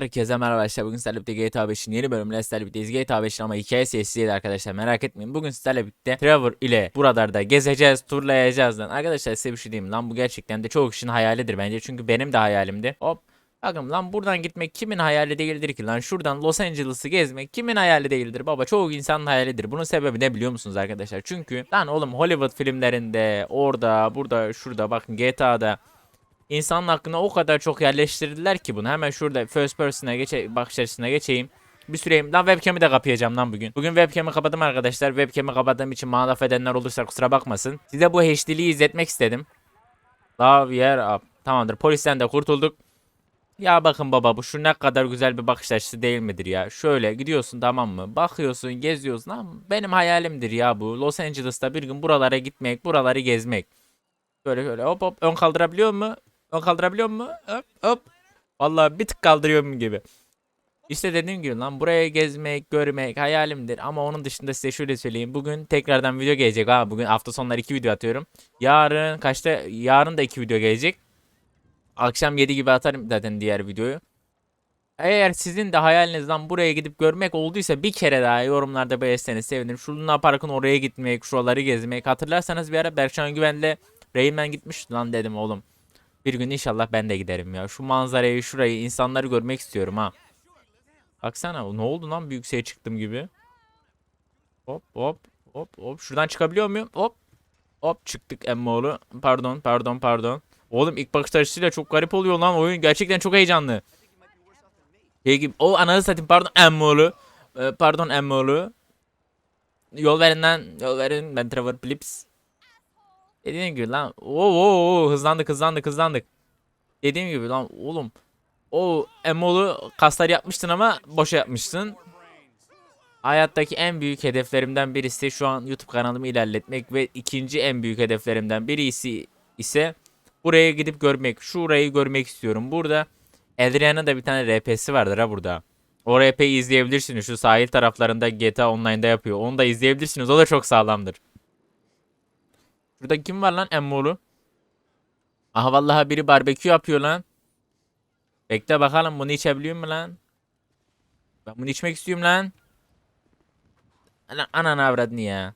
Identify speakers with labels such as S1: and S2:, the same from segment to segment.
S1: Herkese merhaba arkadaşlar. Bugün sizlerle birlikte GTA 5'in yeni bölümüyle sizlerle birlikteyiz. GTA 5'in ama hikaye sessiz değil arkadaşlar. Merak etmeyin. Bugün sizlerle birlikte Trevor ile buralarda gezeceğiz, turlayacağız lan. Arkadaşlar size bir şey diyeyim lan. Bu gerçekten de çoğu kişinin hayalidir bence. Çünkü benim de hayalimdi. Hop. Bakın lan buradan gitmek kimin hayali değildir ki lan? Şuradan Los Angeles'ı gezmek kimin hayali değildir baba? Çoğu insanın hayalidir. Bunun sebebi ne biliyor musunuz arkadaşlar? Çünkü lan oğlum Hollywood filmlerinde, orada, burada, şurada bakın GTA'da İnsanın aklına o kadar çok yerleştirdiler ki bunu. Hemen şurada first person'a geçe bakış açısına geçeyim. Bir süreyim. Lan webcam'i de kapayacağım lan bugün. Bugün webcam'i kapadım arkadaşlar. Webcam'i kapadığım için bana laf edenler olursa kusura bakmasın. Size bu HD'liği izletmek istedim. Love yer up. Tamamdır. Polisten de kurtulduk. Ya bakın baba bu şu ne kadar güzel bir bakış açısı değil midir ya? Şöyle gidiyorsun tamam mı? Bakıyorsun, geziyorsun. Lan benim hayalimdir ya bu. Los Angeles'ta bir gün buralara gitmek, buraları gezmek. Böyle şöyle hop hop ön kaldırabiliyor mu? Ön kaldırabiliyor mu? Hop hop. Vallahi bir tık kaldırıyorum gibi. İşte dediğim gibi lan buraya gezmek, görmek hayalimdir. Ama onun dışında size şöyle söyleyeyim. Bugün tekrardan video gelecek ha. Bugün hafta sonları iki video atıyorum. Yarın kaçta? Yarın da iki video gelecek. Akşam 7 gibi atarım zaten diğer videoyu. Eğer sizin de hayaliniz lan buraya gidip görmek olduysa bir kere daha yorumlarda belirtseniz sevinirim. Şu Luna Park'ın oraya gitmek, şuraları gezmek. Hatırlarsanız bir ara Berkcan Güven'le Rayman gitmiş lan dedim oğlum. Bir gün inşallah ben de giderim ya. Şu manzarayı, şurayı, insanları görmek istiyorum ha. Baksana ne oldu lan büyük şey çıktım gibi. Hop hop hop hop. Şuradan çıkabiliyor muyum? Hop. Hop çıktık emmoğlu. Pardon pardon pardon. Oğlum ilk bakış açısıyla çok garip oluyor lan oyun. Gerçekten çok heyecanlı. Peki o ananı satayım pardon emmoğlu. Ee, pardon emmoğlu. Yol verin lan. Yol verin. Ben Trevor Blips. Dediğim gibi lan. Oo, oo, oo, hızlandık hızlandık hızlandık. Dediğim gibi lan oğlum. O emolu kaslar yapmıştın ama boşa yapmışsın. Hayattaki en büyük hedeflerimden birisi şu an YouTube kanalımı ilerletmek ve ikinci en büyük hedeflerimden birisi ise buraya gidip görmek. Şurayı görmek istiyorum. Burada Adrian'ın da bir tane RP'si vardır ha burada. O RP'yi izleyebilirsiniz. Şu sahil taraflarında GTA Online'da yapıyor. Onu da izleyebilirsiniz. O da çok sağlamdır. Burada kim var lan Emmolu? Aha vallahi biri barbekü yapıyor lan. Bekle bakalım bunu içebiliyor mu lan? Ben bunu içmek istiyorum lan. Ana ananı avradını ya.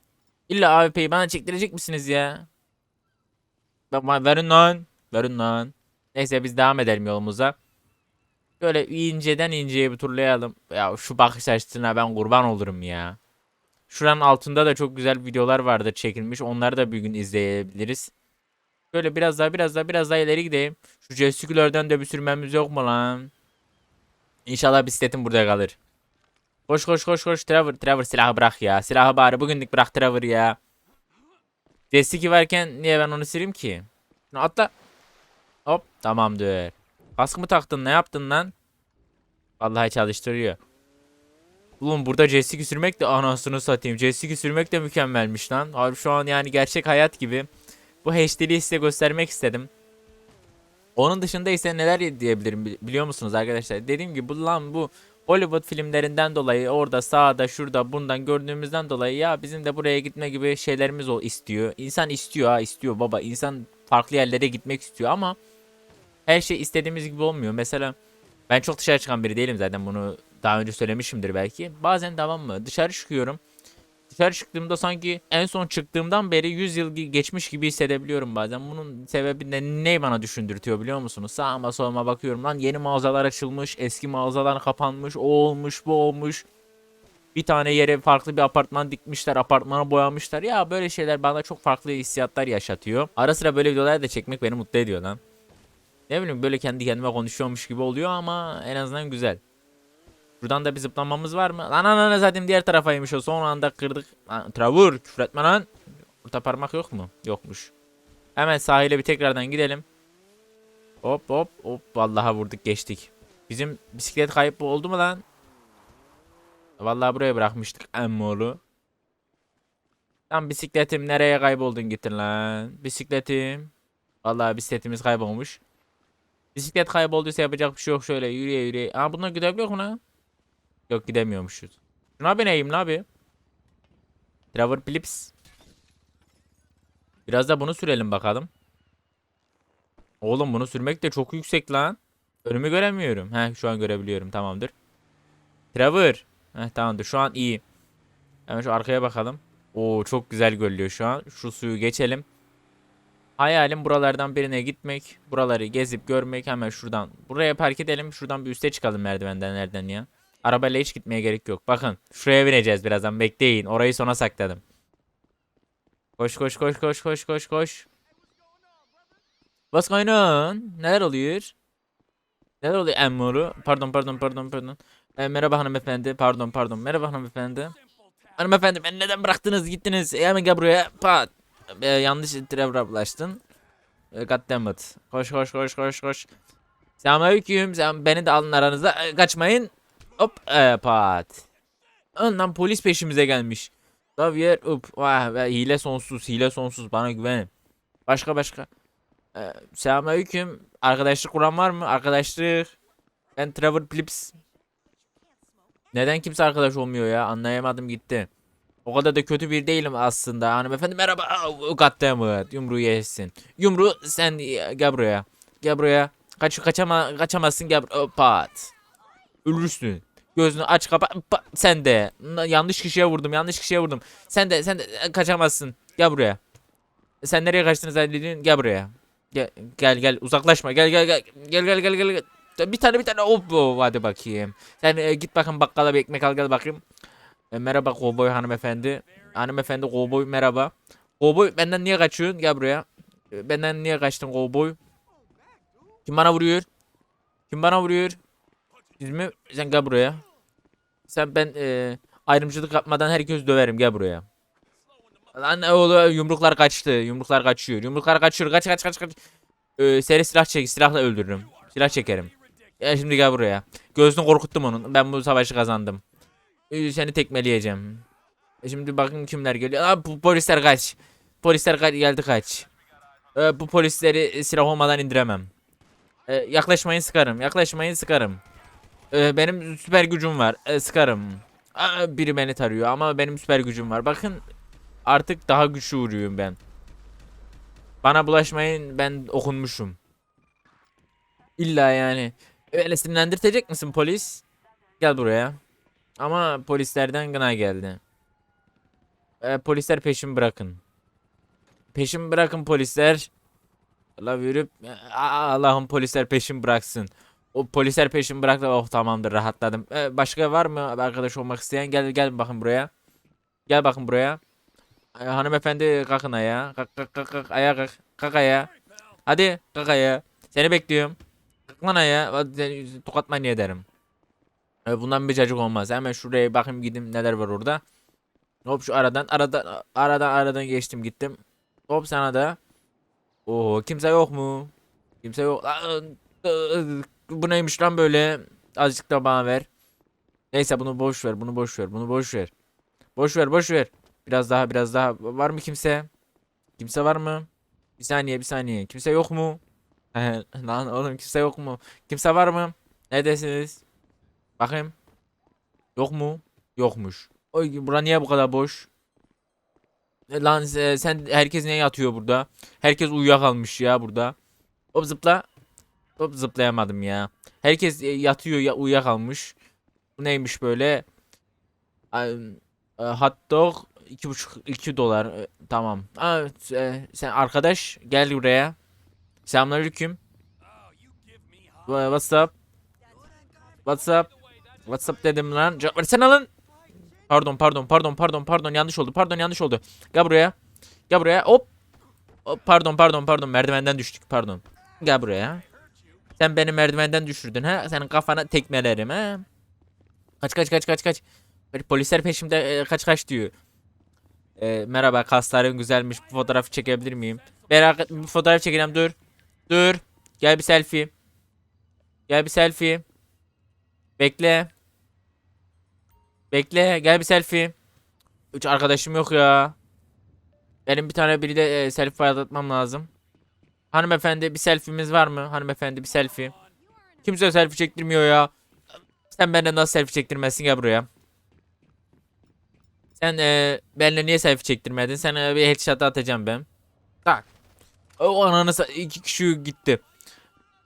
S1: İlla AWP'yi bana çektirecek misiniz ya? Bak verin lan. Verin lan. Neyse biz devam edelim yolumuza. Böyle inceden inceye bir turlayalım. Ya şu bakış açısına ben kurban olurum ya. Şuranın altında da çok güzel videolar vardı çekilmiş. Onları da bir gün izleyebiliriz. Böyle biraz daha biraz daha biraz daha ileri gideyim. Şu jestikülörden de bir sürmemiz yok mu lan? İnşallah bisikletim burada kalır. Koş koş koş koş Trevor. Trevor silahı bırak ya. Silahı bari bugünlük bırak Trevor ya. Jestiki varken niye ben onu sileyim ki? Atla. Hop tamamdır. Kaskımı taktın ne yaptın lan? Vallahi çalıştırıyor. Oğlum burada J2 sürmek de anasını satayım. J2 sürmek de mükemmelmiş lan. Abi şu an yani gerçek hayat gibi. Bu HD'liği size göstermek istedim. Onun dışında ise neler diyebilirim bili- biliyor musunuz arkadaşlar? Dediğim gibi lan bu Hollywood filmlerinden dolayı orada sağda şurada bundan gördüğümüzden dolayı ya bizim de buraya gitme gibi şeylerimiz o istiyor. İnsan istiyor ha istiyor baba. İnsan farklı yerlere gitmek istiyor ama her şey istediğimiz gibi olmuyor. Mesela ben çok dışarı çıkan biri değilim zaten bunu daha önce söylemişimdir belki. Bazen tamam mı dışarı çıkıyorum. Dışarı çıktığımda sanki en son çıktığımdan beri 100 yıl ge- geçmiş gibi hissedebiliyorum bazen. Bunun sebebi de ne bana düşündürtüyor biliyor musunuz? Sağıma soluma bakıyorum lan yeni mağazalar açılmış, eski mağazalar kapanmış, o olmuş, bu olmuş. Bir tane yere farklı bir apartman dikmişler, apartmanı boyamışlar. Ya böyle şeyler bana çok farklı hissiyatlar yaşatıyor. Ara sıra böyle videolar da çekmek beni mutlu ediyor lan. Ne bileyim böyle kendi kendime konuşuyormuş gibi oluyor ama en azından güzel. Buradan da bir zıplamamız var mı? Lan ananı zaten diğer tarafaymış o. Son anda kırdık. Lan, Travur küfretme lan. Orta parmak yok mu? Yokmuş. Hemen sahile bir tekrardan gidelim. Hop hop hop. Vallahi vurduk geçtik. Bizim bisiklet kayıp oldu mu lan? Vallahi buraya bırakmıştık emmoğlu. Lan bisikletim nereye kayboldun gittin lan? Bisikletim. Vallahi bisikletimiz kaybolmuş. Bisiklet kaybolduysa yapacak bir şey yok şöyle yürüye yürüye. Aa bunlar gidebiliyor mu lan? Yok gidemiyormuşuz. Şuna bineyim la abi. Trevor Phillips. Biraz da bunu sürelim bakalım. Oğlum bunu sürmek de çok yüksek lan. Önümü göremiyorum. Heh şu an görebiliyorum. Tamamdır. Trevor. Heh tamamdır. Şu an iyi. Hemen şu arkaya bakalım. Oo çok güzel görülüyor şu an. Şu suyu geçelim. Hayalim buralardan birine gitmek. Buraları gezip görmek. Hemen şuradan. Buraya park edelim. Şuradan bir üste çıkalım merdivenden nereden ya. Arabayla hiç gitmeye gerek yok. Bakın şuraya bineceğiz birazdan. Bekleyin. Orayı sona sakladım. Koş koş koş koş koş koş koş. What's going on? Neler oluyor? Neler oluyor Emmuru? Pardon pardon pardon pardon. E, merhaba hanımefendi. Pardon pardon. Merhaba hanımefendi. Hanımefendi beni neden bıraktınız gittiniz? E, hemen gel buraya. Pat. E, yanlış Trevor'a bulaştın. E, goddammit. Koş koş koş koş koş. Selamünaleyküm. Sen beni de alın aranızda. E, kaçmayın. Hop. E, pat. Ondan polis peşimize gelmiş. Javier up. Vah, ve hile sonsuz. Hile sonsuz. Bana güvenin. Başka başka. Ee, selamünaleyküm. Arkadaşlık kuran var mı? Arkadaşlık. Ben Trevor Plips. Neden kimse arkadaş olmuyor ya? Anlayamadım gitti. O kadar da kötü bir değilim aslında. Hanımefendi merhaba. Goddammit. Yumruğu yesin. Yumruğu sen gel buraya. Gel buraya. Kaç kaçama kaçamazsın gel buraya. Pat. Ölürsün. Gözünü aç kapa. Pa- sen de. Yanlış kişiye vurdum. Yanlış kişiye vurdum. Sen de sen de e, kaçamazsın. Gel buraya. Sen nereye kaçtın zannediyorsun? Gel buraya. Gel gel uzaklaşma. Gel gel gel. Gel gel gel gel. Bir tane bir tane hop hop, hadi bakayım. Sen e, git bakın bakkala bir ekmek al gel bakayım. E, merhaba kovboy hanımefendi. Hanımefendi kovboy merhaba. Kovboy benden niye kaçıyorsun? Gel buraya. E, benden niye kaçtın kovboy? Kim bana vuruyor? Kim bana vuruyor? Mi? Sen gel buraya. Sen ben e, ayrımcılık yapmadan herkes döverim gel buraya. Lan oğlu yumruklar kaçtı. Yumruklar kaçıyor. Yumruklar kaçıyor. Kaç kaç kaç kaç. Ee, seri silah çek. Silahla öldürürüm. Silah çekerim. Ya şimdi gel buraya. Gözünü korkuttum onun. Ben bu savaşı kazandım. Ee, seni tekmeleyeceğim. E şimdi bakın kimler geliyor. Aa, bu polisler kaç. Polisler kaç geldi kaç. Ee, bu polisleri silah olmadan indiremem. Ee, yaklaşmayın sıkarım. Yaklaşmayın sıkarım. Ee, benim süper gücüm var. Ee, sıkarım. Biri beni tarıyor ama benim süper gücüm var. Bakın Artık daha güçlü vuruyorum ben. Bana bulaşmayın ben okunmuşum. İlla yani. Öyle sinirlendirtecek misin polis? Gel buraya. Ama polislerden gına geldi. Ee, polisler peşimi bırakın. Peşimi bırakın polisler. Allah yürüp Allah'ım polisler peşimi bıraksın. O polisler peşimi bıraktı. Oh tamamdır rahatladım. Ee, başka var mı arkadaş olmak isteyen? Gel gel bakın buraya. Gel bakın buraya. Ay, Hanımefendi kalkın ayağa. Kalk kalk kalk kalk ayağa kalk. Kalk ayağa. Hadi kalk ayağa. Seni bekliyorum. Kalk lan ayağa. Tokat manyağı ederim. E, bundan bir cacık olmaz. Hemen şuraya bakayım gideyim neler var orada. Hop şu aradan aradan aradan aradan geçtim gittim. Hop sana da. Oo kimse yok mu? Kimse yok. Bu neymiş lan böyle? Azıcık da bana ver. Neyse bunu boş ver. Bunu boş ver. Bunu boş ver. Boş ver, boş ver. Biraz daha biraz daha var mı kimse? Kimse var mı? Bir saniye bir saniye. Kimse yok mu? Lan oğlum kimse yok mu? Kimse var mı? Neredesiniz? Bakayım. Yok mu? Yokmuş. Oy bura niye bu kadar boş? E, Lan e, sen herkes niye yatıyor burada? Herkes uyuyakalmış ya burada. Hop zıpla. Hop zıplayamadım ya. Herkes e, yatıyor ya uyuyakalmış. Bu neymiş böyle? E, hot dog iki buçuk iki dolar E, tamam. Aa, e, sen arkadaş gel buraya. Selamünaleyküm. Wha- What's up? What's up? What's up dedim lan. Cevap versene lan. Pardon pardon pardon pardon pardon yanlış oldu. Pardon yanlış oldu. Gel buraya. Gel buraya. Hop. Hop, pardon pardon pardon merdivenden düştük pardon. Gel buraya. Sen beni merdivenden düşürdün ha? Senin kafana tekmelerim ha? Kaç kaç kaç kaç kaç. Böyle Polisler peşimde e, kaç kaç diyor. E, merhaba kasların güzelmiş. Bu fotoğrafı çekebilir miyim? Merak etme bir fotoğraf çekelim dur. Dur. Gel bir selfie. Gel bir selfie. Bekle. Bekle gel bir selfie. Üç arkadaşım yok ya. Benim bir tane biri de e, selfie paylaşmam lazım. Hanımefendi bir selfie'miz var mı? Hanımefendi bir selfie. Kimse selfie çektirmiyor ya. Sen benden nasıl selfie çektirmezsin gel buraya. Sen e, benimle niye selfie çektirmedin? Sen e, bir headshot atacağım ben. Tak. O ananı iki kişi gitti.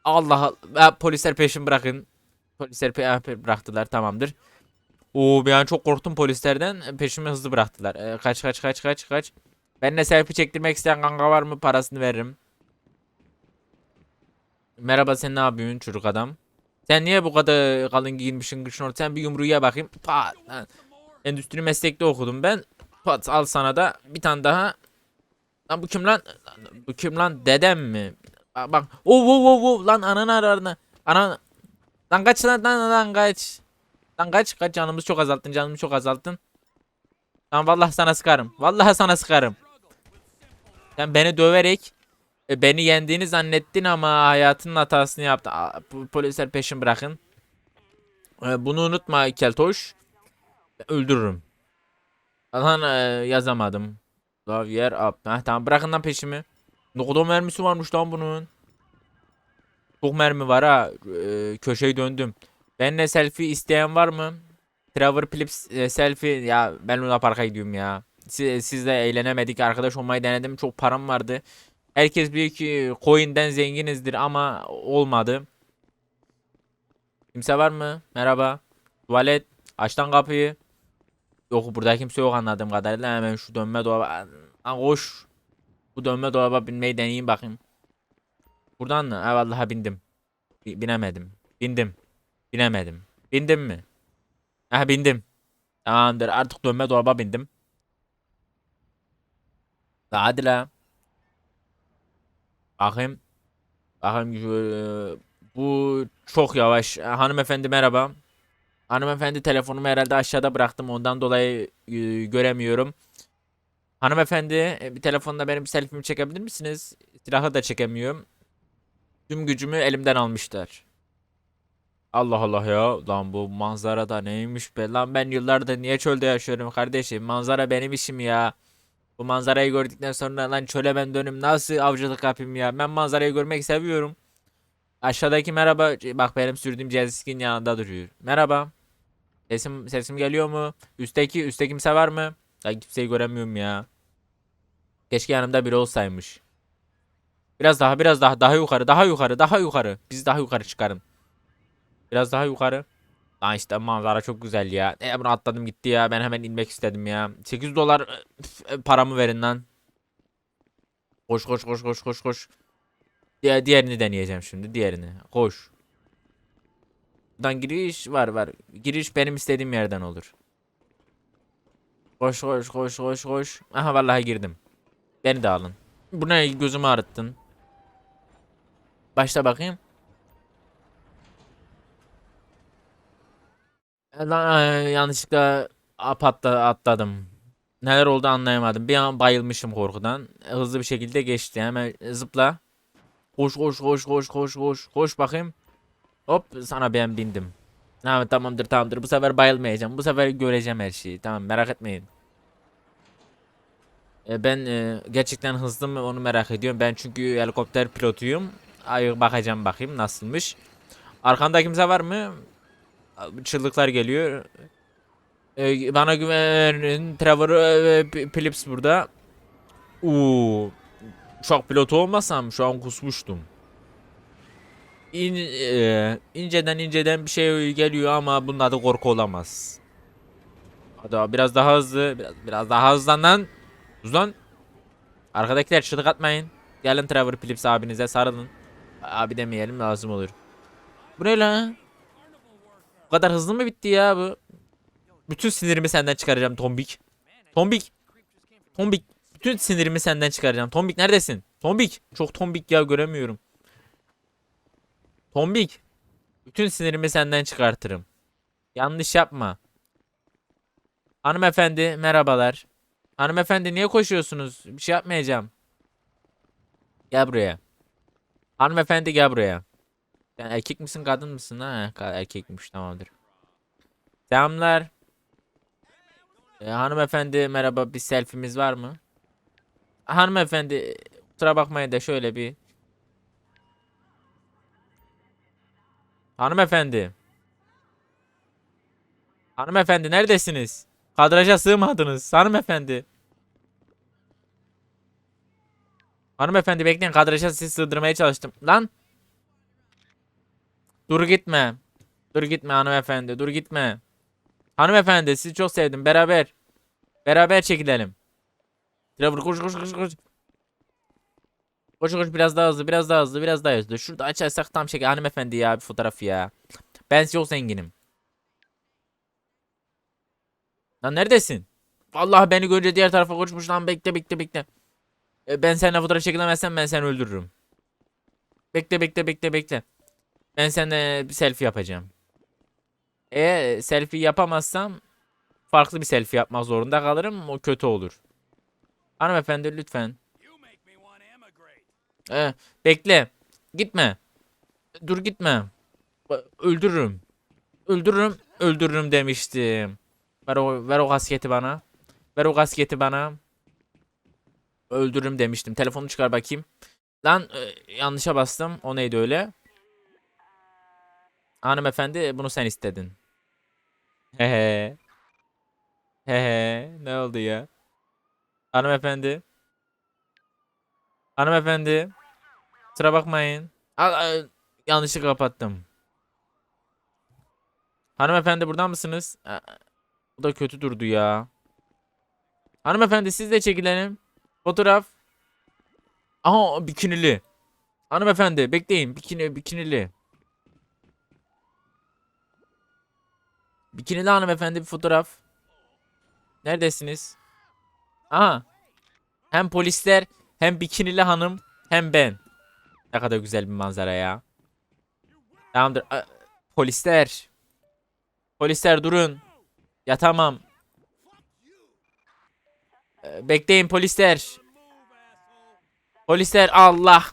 S1: Allah Allah. Polisler peşimi bırakın. Polisler pe bıraktılar tamamdır. Oo an çok korktum polislerden. Peşimi hızlı bıraktılar. Ee, kaç kaç kaç kaç kaç. Benimle selfie çektirmek isteyen kanka var mı? Parasını veririm. Merhaba sen ne yapıyorsun çocuk adam? Sen niye bu kadar kalın giyinmişsin kışın orta? Sen bir yumruğa bakayım. Pat. Endüstri meslekte okudum ben. Pat al sana da bir tane daha. Lan bu kim lan? Bu kim lan? Dedem mi? Bak. Oh oh oh oh lan ananı ararına. Ana. Lan kaç lan lan lan kaç. Lan kaç kaç canımızı çok azalttın canımızı çok azalttın. Lan vallahi sana sıkarım. Vallahi sana sıkarım. Sen beni döverek beni yendiğini zannettin ama hayatının hatasını bu Polisler peşin bırakın. E, Bunu unutma Keltoş. Öldürürüm. Lan e, yazamadım. Love yer up. Heh, tamam bırakın lan peşimi. Ne kadar mermisi varmış lan bunun. Çok mermi var ha. E, köşeyi döndüm. Benimle selfie isteyen var mı? Trevor Phillips e, selfie ya ben Luna Park'a gidiyorum ya. Siz, sizle eğlenemedik arkadaş olmayı denedim çok param vardı. Herkes biliyor ki coin'den zenginizdir ama olmadı. Kimse var mı? Merhaba. Tuvalet. Aç lan kapıyı. Yok burada kimse yok anladığım kadarıyla hemen şu dönme dolaba. Lan koş. Bu dönme dolaba binmeyi deneyeyim bakayım. Buradan mı? Ha vallahi bindim. Bi- Binemedim. Bindim. Binemedim. Bindim mi? Ha bindim. Tamamdır artık dönme dolaba bindim. La. Bakayım. Bakayım şu- bu çok yavaş. Hanımefendi merhaba. Hanımefendi telefonumu herhalde aşağıda bıraktım ondan dolayı e, göremiyorum. Hanımefendi e, bir telefonla benim selfie'mi çekebilir misiniz? Silahı da çekemiyorum. Tüm gücümü elimden almışlar. Allah Allah ya. Lan bu manzara da neymiş be. Lan ben yıllardır niye çölde yaşıyorum kardeşim? Manzara benim işim ya. Bu manzarayı gördükten sonra lan çöle ben dönüm nasıl avcılık yapayım ya. Ben manzarayı görmek seviyorum. Aşağıdaki merhaba. Bak benim sürdüğüm jet yanında duruyor. Merhaba. Sesim sesim geliyor mu? Üstteki üstte kimse var mı? Ya kimseyi göremiyorum ya. Keşke yanımda biri olsaymış. Biraz daha biraz daha daha yukarı daha yukarı daha yukarı. Biz daha yukarı çıkarın. Biraz daha yukarı. Lan işte manzara çok güzel ya. E bunu atladım gitti ya. Ben hemen inmek istedim ya. 8 dolar e, e, paramı verin lan. Koş koş koş koş koş koş. Diğer, diğerini deneyeceğim şimdi. Diğerini. Koş. Buradan giriş var var. Giriş benim istediğim yerden olur. Koş koş koş koş koş. Aha vallahi girdim. Beni de alın. Bu ne gözümü ağrıttın. Başla bakayım. Lan e, yanlışlıkla ap atla- atladım. Neler oldu anlayamadım. Bir an bayılmışım korkudan. E, Hızlı bir şekilde geçti. Hemen zıpla. Koş koş koş koş koş koş. Koş bakayım. Hop sana ben bindim. Ha, tamamdır tamamdır. Bu sefer bayılmayacağım. Bu sefer göreceğim her şeyi. Tamam merak etmeyin. E, ben e, gerçekten hızlı mı onu merak ediyorum. Ben çünkü helikopter pilotuyum. Ay bakacağım bakayım nasılmış. Arkanda kimse var mı? Çığlıklar geliyor. E, bana güvenin. Trevor e, Phillips burada. Uuu. Uçak pilotu olmasam şu an kusmuştum. İn, e, inceden inceden bir şey geliyor ama bunun adı korku olamaz. Hadi biraz daha hızlı. Biraz, biraz daha hızlan lan. Hızlan. Arkadakiler çığlık atmayın. Gelin Trevor Phillips abinize sarılın. Abi demeyelim lazım olur. Bu ne lan? Bu kadar hızlı mı bitti ya bu? Bütün sinirimi senden çıkaracağım Tombik. Tombik. Tombik. Bütün sinirimi senden çıkaracağım. Tombik neredesin? Tombik. Çok tombik ya göremiyorum. Tombik. Bütün sinirimi senden çıkartırım. Yanlış yapma. Hanımefendi merhabalar. Hanımefendi niye koşuyorsunuz? Bir şey yapmayacağım. Gel buraya. Hanımefendi gel buraya. Sen erkek misin kadın mısın? Ha, erkekmiş tamamdır. Selamlar. Ee, hanımefendi merhaba bir selfie'miz var mı? Hanımefendi kusura bakmayın da şöyle bir. Hanımefendi. Hanımefendi neredesiniz? Kadraja sığmadınız. Hanımefendi. Hanımefendi bekleyin kadraja sizi sığdırmaya çalıştım. Lan. Dur gitme. Dur gitme hanımefendi. Dur gitme. Hanımefendi sizi çok sevdim. Beraber. Beraber çekilelim. Trevor koş koş koş koş. Koş koş biraz daha hızlı biraz daha hızlı biraz daha hızlı. Şurada açarsak tam çek hanımefendi ya bir fotoğraf ya. Ben çok zenginim. Lan neredesin? Vallahi beni görünce diğer tarafa koşmuş lan bekle bekle bekle. E, ben seninle fotoğraf çekilemezsem ben seni öldürürüm. Bekle bekle bekle bekle. Ben seninle bir selfie yapacağım. E selfie yapamazsam farklı bir selfie yapmak zorunda kalırım. O kötü olur. Hanımefendi lütfen. E, bekle. Gitme. Dur gitme. Öldürürüm. Öldürürüm. Öldürürüm demiştim. Ver o, ver o kasketi bana. Ver o kasketi bana. Öldürürüm demiştim. Telefonu çıkar bakayım. Lan e, yanlışa bastım. O neydi öyle? Hanımefendi bunu sen istedin. Hehe. Hehe. Ne oldu ya? Hanımefendi. Hanımefendi. Kusura bakmayın. Al, yanlışlıkla kapattım. Hanımefendi buradan mısınız? Bu da kötü durdu ya. Hanımefendi siz de çekilelim. Fotoğraf. Aha bikinili. Hanımefendi bekleyin. Bikini bikinili. Bikinili hanımefendi bir fotoğraf. Neredesiniz? Aha. Hem polisler hem bikinili hanım hem ben. Ne kadar güzel bir manzara ya. Tamamdır. A- Polisler. Polisler durun. Ya tamam. Ee, Bekleyin polisler. Polisler Allah.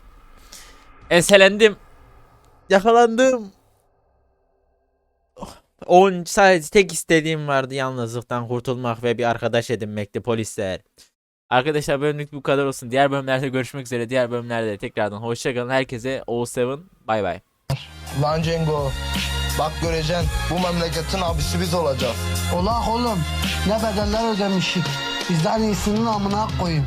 S1: Enselendim. Yakalandım. On sadece tek istediğim vardı yalnızlıktan kurtulmak ve bir arkadaş edinmekti polisler. Arkadaşlar bölümlük bu kadar olsun. Diğer bölümlerde görüşmek üzere. Diğer bölümlerde tekrardan hoşçakalın. Herkese O7 bay bay.
S2: Lan Cengo. Bak göreceksin bu memleketin abisi biz olacağız.
S3: Ola oğlum ne bedeller ödemişik. Bizden iyisinin amına koyayım.